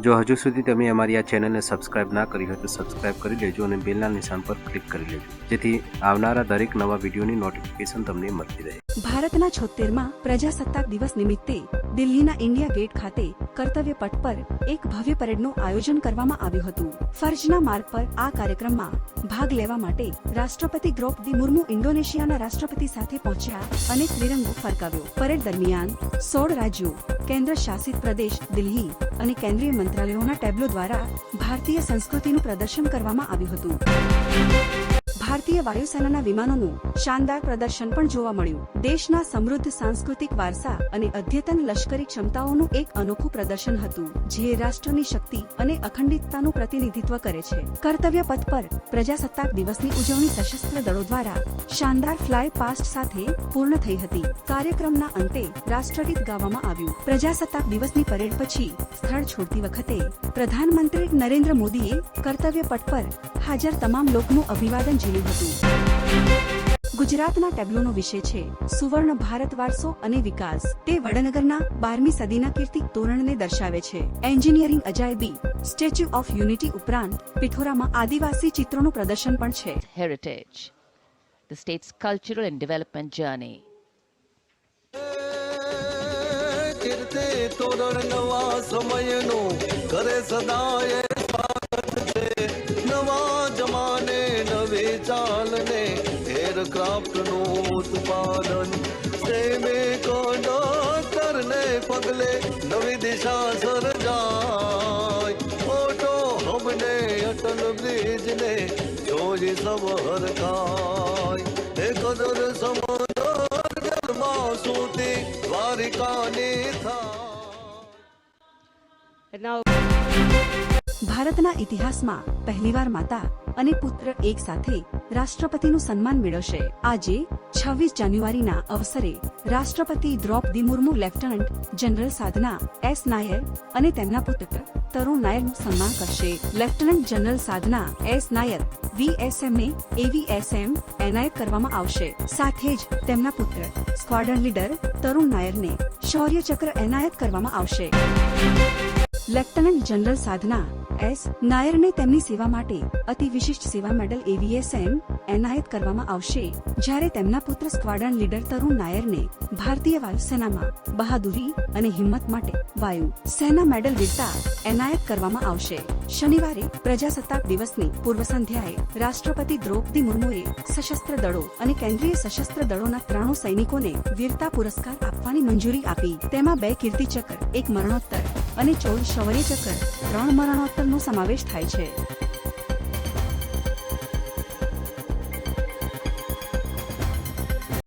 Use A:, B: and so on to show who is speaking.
A: જો હજુ સુધી તમે અમારી આ ચેનલને સબસ્ક્રાઇબ ના કરી હોય તો સબસ્ક્રાઇબ કરી લેજો અને બેલના નિશાન પર ક્લિક કરી લેજો. જેથી આવનારા દરેક નવા વિડીયોની નોટિફિકેશન તમને મળતી રહે.
B: ભારતના છોતેરમાં પ્રજાસત્તાક દિવસ નિમિત્તે દિલ્હીના ઇન્ડિયા ગેટ ખાતે કર્તવ્ય પટ પર એક ભવ્ય પરેડનું આયોજન કરવામાં આવ્યું હતું. ફરજના માર્ગ પર આ કાર્યક્રમમાં ભાગ લેવા માટે રાષ્ટ્રપતિ દ્રૌપદી મુર્મુ ઇન્ડોનેશિયાના રાષ્ટ્રપતિ સાથે પહોંચ્યા અને ત્રિરંગો ફરકાવ્યો. પરેડ દરમિયાન સોળ રાજ્યો કેન્દ્ર શાસિત પ્રદેશ દિલ્હી અને કેન્દ્રીય મંત્રાલયોના ટેબ્લો દ્વારા ભારતીય સંસ્કૃતિનું પ્રદર્શન કરવામાં આવ્યું હતું. ભારતીય વાયુસેનાના વિમાનોનું શાનદાર પ્રદર્શન પણ જોવા મળ્યું. દેશના સમૃદ્ધ સાંસ્કૃતિક વારસા અને અદ્યતન લશ્કરી ક્ષમતાઓનું એક અનોખું પ્રદર્શન હતું, જે રાષ્ટ્રની શક્તિ અને અખંડિતતાનું પ્રતિનિધિત્વ કરે છે. કર્તવ્ય પથ પર પ્રજાસત્તાક દિવસની ઉજવણી સશસ્ત્ર દળો દ્વારા શાનદાર ફ્લાય પાસ્ટ સાથે પૂર્ણ થઈ હતી. કાર્યક્રમના અંતે રાષ્ટ્રગીત ગાવામાં આવ્યું. પ્રજાસત્તાક દિવસની પરેડ પછી સ્થળ છોડતી વખતે પ્રધાનમંત્રી નરેન્દ્ર મોદીએ કર્તવ્ય પટ પર હાજર તમામ લોકોનું અભિવાદન ઝીલ્યું હતું. ગુજરાતના ટેબ્લોનો વિષય છે સુવર્ણ ભારત વારસો અને વિકાસ. તે વડનગરના બારમી સદીના કીર્તિ તોરણને દર્શાવે છે. એન્જિનિયરિંગ અજાયબી સ્ટેચ્યુ ઓફ યુનિટી ઉપરાંત પિથોરામાં આદિવાસી ચિત્રોનું પ્રદર્શન પણ છે.
C: Heritage the states cultural and development journey
D: Kirti Toran નવા સમયનું કરે સદાય એરક્રાફ્ટનું ઉત્પાદન શ્રેમી કંડક્ટરને પગલે નવી દિશા સર્જાય. ઓટો હમને અટલ બ્રિજને જોઈ સબ હરકાય હે કદર સમદર જળમાં સૂતી દ્વારિકાની થાય
B: ભારતના ઇતિહાસમાં પહેલીવાર માતા અને પુત્ર એક સાથે રાષ્ટ્રપતિનું સન્માન મેળવશે. આજે, છવ્વીસ જાન્યુઆરીના અવસરે, રાષ્ટ્રપતિ Droupadi Murmu lieutenant general Sadhana S Nair અને તેમના પુત્ર તરુણ નાયરનું સન્માન કરશે. Lieutenant general Sadhana S Nair વીએસએમને AVSM એનાયત કરવામાં આવશે. સાથે જ તેમના પુત્ર સ્ક્વાડ્રન લીડર તરુણ નાયરને શૌર્ય ચક્ર એનાયત કરવામાં આવશે. Lieutenant general Sadhana S. નાયરને તેમની સેવા માટે અતિ વિશિષ્ટ સેવા મેડલ એવીએસએમ એનાયત કરવામાં આવશે. જ્યારે તેમના પુત્ર સ્ક્વાડ્રન લીડર તરુણ નાયરને ભારતીય વાયુસેનામાં બહાદુરી અને હિંમત માટે વાયુ સેના મેડલ વીરતા એનાયત કરવામાં આવશે. શનિવારે પ્રજાસત્તાક દિવસની પૂર્વ સંધ્યાએ રાષ્ટ્રપતિ દ્રૌપદી મુર્મુએ સશસ્ત્ર દળો અને કેન્દ્રીય સશસ્ત્ર દળોના ત્રાણું સૈનિકોને વીરતા પુરસ્કાર આપવાની મંજૂરી આપી. તેમાં બે કીર્તિચક્ર, એક મરણોત્તર અને ચૌદ શૌર્ય ચક્ર ત્રણ મરણોત્તરનો સમાવેશ થાય છે.